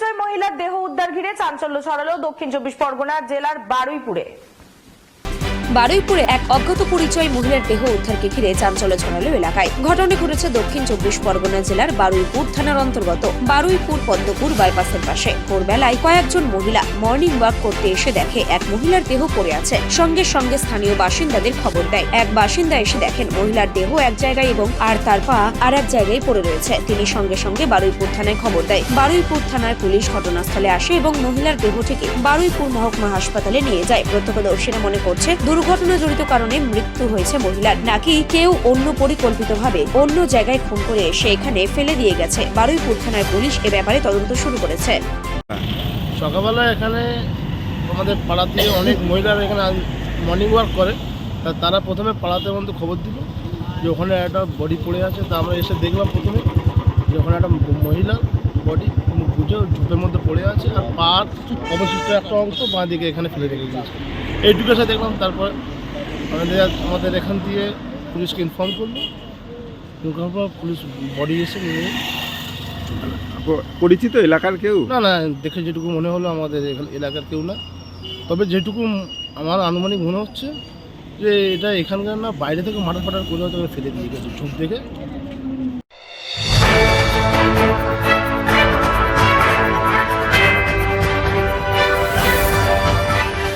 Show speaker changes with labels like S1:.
S1: পরিচয় মহিলার দেহ উদ্ধার ঘিরে চাঞ্চল্য ছড়ালো দক্ষিণ চব্বিশ পরগনা জেলার বারুইপুরে।
S2: বারুইপুরে এক অজ্ঞাত পরিচয় মহিলার দেহ উদ্ধারকে ঘিরে চাঞ্চল্য ছড়ালো এলাকায়। ঘটনা ঘটেছে দক্ষিণ চব্বিশ পরগনা জেলার বারুইপুর থানার অন্তর্গত। বারুইপুর পদ্মপুর বাইপাসের পাশে। ভোরবেলায় কয়েকজন মহিলা মর্নিং ওয়াক করতে এসে দেখে এক মহিলার দেহ পড়ে আছে। সঙ্গে সঙ্গে স্থানীয় বাসিন্দাদের খবর দেয়। এক বাসিন্দা এসে দেখেন মহিলার দেহ এক জায়গায় এবং আর তার পা আর এক জায়গায় পড়ে রয়েছে। তিনি সঙ্গে সঙ্গে বারুইপুর থানায় খবর দেয়। বারুইপুর থানার পুলিশ ঘটনাস্থলে আসে এবং মহিলার দেহটিকে বারুইপুর মহকুমা হাসপাতালে নিয়ে যায়। প্রত্যক্ষদর্শীরা মনে করছে দুর্ঘটনা জড়িত কারণে মৃত্যু হয়েছে মহিলার। নাকি কেউ অন্য পরিকল্পিতভাবে অন্য জায়গায় খুন করে এসে এখানে ফেলে দিয়ে গেছে? বারুইপুর থানার পুলিশ এ ব্যাপারে তদন্ত শুরু করেছে।
S3: সকালবেলা এখানে আমাদের পাড়াতে অনেক মহিলারা এখানে মর্নিং ওয়াক করে। তারা প্রথমে পাড়াতে মধ্যে খবর দিল যে ওখানে একটা বডি পড়ে আছে। তা আমরা এসে দেখলাম প্রথমে যে ওখানে একটা মহিলা বডি বুঝে ঝোপের মধ্যে পড়ে আছে। আর পার অবশিষ্ট একটা অংশ বাঁ দিকে এখানে ফেলে রেখে দিয়েছে এসে দেখলাম তারপর আমাদের আমাদের এখান দিয়ে পুলিশকে ইনফর্ম করল। ইনফর্ম পুলিশ বডি এসে নিয়ে
S4: পরিচিত এলাকার কেউ?
S3: না না দেখে যেটুকু মনে হলো আমাদের এখান- এলাকার কেউ না। তবে যেটুকু আমার আনুমানিক মনে হচ্ছে যে এটা এখানকার না বাইরে থেকে মাটার ফাটার করে হয়তো ফেলে দিয়ে গেছে ঝোপ দেখে।